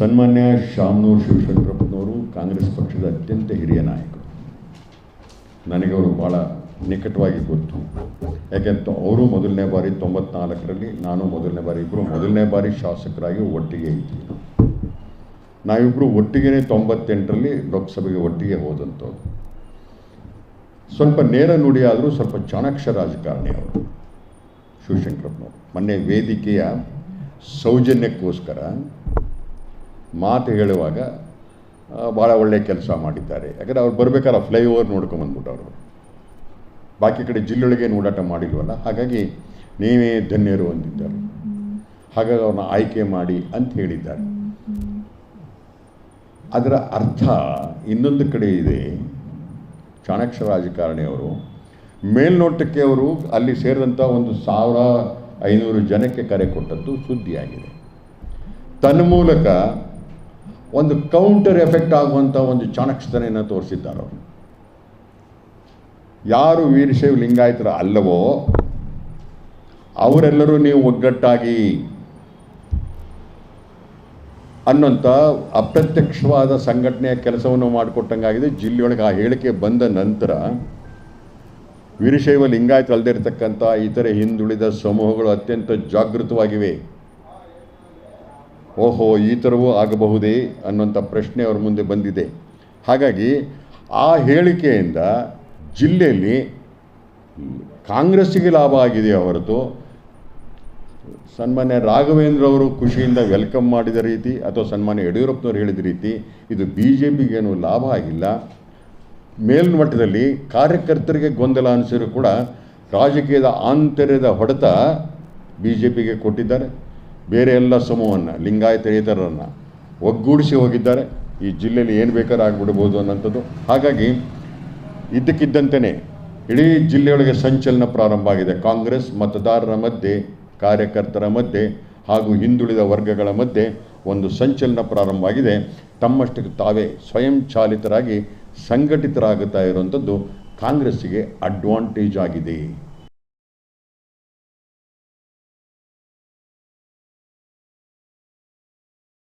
ಸನ್ಮಾನ್ಯ ಶಾಮನೂರು ಶಿವಶಂಕರಪ್ಪನವರು ಕಾಂಗ್ರೆಸ್ ಪಕ್ಷದ ಅತ್ಯಂತ ಹಿರಿಯ ನಾಯಕರು. ನನಗೆ ಅವರು ಭಾಳ ನಿಕಟವಾಗಿ ಗೊತ್ತು. ಯಾಕೆಂತ ಅವರು ಮೊದಲನೇ ಬಾರಿ ತೊಂಬತ್ನಾಲ್ಕರಲ್ಲಿ, ನಾನು ಮೊದಲನೇ ಬಾರಿ ಇಬ್ಬರು ಮೊದಲನೇ ಬಾರಿ ಶಾಸಕರಾಗಿ ಒಟ್ಟಿಗೆ ಇದ್ವಿ. ನಾವಿಬ್ಬರು ಒಟ್ಟಿಗೆ ತೊಂಬತ್ತೆಂಟರಲ್ಲಿ ಲೋಕಸಭೆಗೆ ಒಟ್ಟಿಗೆ ಹೋದಂಥವ್ರು. ಸ್ವಲ್ಪ ನೇರ ನುಡಿ ಆದರೂ ಸ್ವಲ್ಪ ಚಾಣಾಕ್ಷ ರಾಜಕಾರಣಿ ಅವರು, ಶಿವಶಂಕರಪ್ಪನವರು. ಮೊನ್ನೆ ವೇದಿಕೆಯ ಸೌಜನ್ಯಕ್ಕೋಸ್ಕರ ಮಾತು ಹೇಳುವಾಗ ಭಾಳ ಒಳ್ಳೆಯ ಕೆಲಸ ಮಾಡಿದ್ದಾರೆ. ಯಾಕಂದರೆ ಅವ್ರು ಬರಬೇಕಾದ್ರೆ ಫ್ಲೈಓವರ್ ನೋಡ್ಕೊಂಬಂದ್ಬಿಟ್ಟು ಅವರು. ಬಾಕಿ ಕಡೆ ಜಿಲ್ಲೆಯೊಳಗೆ ಓಡಾಟ ಮಾಡಿಲ್ವಲ್ಲ, ಹಾಗಾಗಿ ನೀವೇ ಧನ್ಯರು ಅಂದಿದ್ದಾರೆ. ಹಾಗಾಗಿ ಅವ್ರನ್ನ ಆಯ್ಕೆ ಮಾಡಿ ಅಂತ ಹೇಳಿದ್ದಾರೆ. ಅದರ ಅರ್ಥ ಇನ್ನೊಂದು ಕಡೆ ಇದೆ ಚಾಣಾಕ್ಷ ರಾಜಕಾರಣಿಯವರು ಮೇಲ್ನೋಟಕ್ಕೆ ಅವರು ಅಲ್ಲಿ ಸೇರಿದಂಥ ಒಂದು ಸಾವಿರ ಐನೂರು ಜನಕ್ಕೆ ಕರೆ ಕೊಟ್ಟದ್ದು ಸುದ್ದಿಯಾಗಿದೆ. ತನ್ಮೂಲಕ ಒಂದು ಕೌಂಟರ್ ಎಫೆಕ್ಟ್ ಆಗುವಂಥ ಒಂದು ಚಾಣಕ್ಷತನೆಯನ್ನು ತೋರಿಸಿದ್ದಾರೆ ಅವರು. ಯಾರು ವೀರಶೈವ ಲಿಂಗಾಯತರ ಅಲ್ಲವೋ, ಅವರೆಲ್ಲರೂ ನೀವು ಒಗ್ಗಟ್ಟಾಗಿ ಅನ್ನೋಂಥ ಅಪ್ರತ್ಯಕ್ಷವಾದ ಸಂಘಟನೆಯ ಕೆಲಸವನ್ನು ಮಾಡಿಕೊಟ್ಟಂಗಾಗಿದೆ. ಜಿಲ್ಲೆಯೊಳಗೆ ಆ ಹೇಳಿಕೆ ಬಂದ ನಂತರ ವೀರಶೈವ ಲಿಂಗಾಯತ ಅಲ್ಲದೆ ಇರತಕ್ಕಂಥ ಇತರೆ ಹಿಂದುಳಿದ ಸಮೂಹಗಳು ಅತ್ಯಂತ ಜಾಗೃತವಾಗಿವೆ. ಓಹೋ, ಈ ಥರವೂ ಆಗಬಹುದೇ ಅನ್ನುವಂಥ ಪ್ರಶ್ನೆ ಅವ್ರ ಮುಂದೆ ಬಂದಿದೆ. ಹಾಗಾಗಿ ಆ ಹೇಳಿಕೆಯಿಂದ ಜಿಲ್ಲೆಯಲ್ಲಿ ಕಾಂಗ್ರೆಸ್ಸಿಗೆ ಲಾಭ ಆಗಿದೆ ಹೊರತು ಸನ್ಮಾನ್ಯ ರಾಘವೇಂದ್ರ ಅವರು ಖುಷಿಯಿಂದ ವೆಲ್ಕಮ್ ಮಾಡಿದ ರೀತಿ ಅಥವಾ ಸನ್ಮಾನ್ಯ ಯಡಿಯೂರಪ್ಪನವರು ಹೇಳಿದ ರೀತಿ ಇದು ಬಿ ಜೆ ಪಿಗೇನು ಲಾಭ ಆಗಿಲ್ಲ. ಮೇಲ್ಮಟ್ಟದಲ್ಲಿ ಕಾರ್ಯಕರ್ತರಿಗೆ ಗೊಂದಲ ಅನಿಸಿದ್ರು ಕೂಡ ರಾಜಕೀಯದ ಆಂತರ್ಯದ ಹೊಡೆತ ಬಿ ಜೆ ಪಿಗೆ ಕೊಟ್ಟಿದ್ದಾರೆ. ಬೇರೆ ಎಲ್ಲ ಸಮೂಹವನ್ನು ಲಿಂಗಾಯತೇತರರನ್ನು ಒಗ್ಗೂಡಿಸಿ ಹೋಗಿದ್ದಾರೆ. ಈ ಜಿಲ್ಲೆಯಲ್ಲಿ ಏನು ಬೇಕಾದ್ರೂ ಆಗಿಬಿಡ್ಬೋದು ಅನ್ನೋಂಥದ್ದು. ಹಾಗಾಗಿ ಇದ್ದಕ್ಕಿದ್ದಂತೆಯೇ ಇಡೀ ಜಿಲ್ಲೆಯೊಳಗೆ ಸಂಚಲನ ಪ್ರಾರಂಭ ಆಗಿದೆ. ಕಾಂಗ್ರೆಸ್ ಮತದಾರರ ಮಧ್ಯೆ, ಕಾರ್ಯಕರ್ತರ ಮಧ್ಯೆ ಹಾಗೂ ಹಿಂದುಳಿದ ವರ್ಗಗಳ ಮಧ್ಯೆ ಒಂದು ಸಂಚಲನ ಪ್ರಾರಂಭ ಆಗಿದೆ. ತಮ್ಮಷ್ಟಕ್ಕೆ ತಾವೇ ಸ್ವಯಂ ಚಾಲಿತರಾಗಿ ಸಂಘಟಿತರಾಗುತ್ತಾ ಇರುವಂಥದ್ದು ಕಾಂಗ್ರೆಸ್ಸಿಗೆ ಅಡ್ವಾಂಟೇಜ್ ಆಗಿದೆ.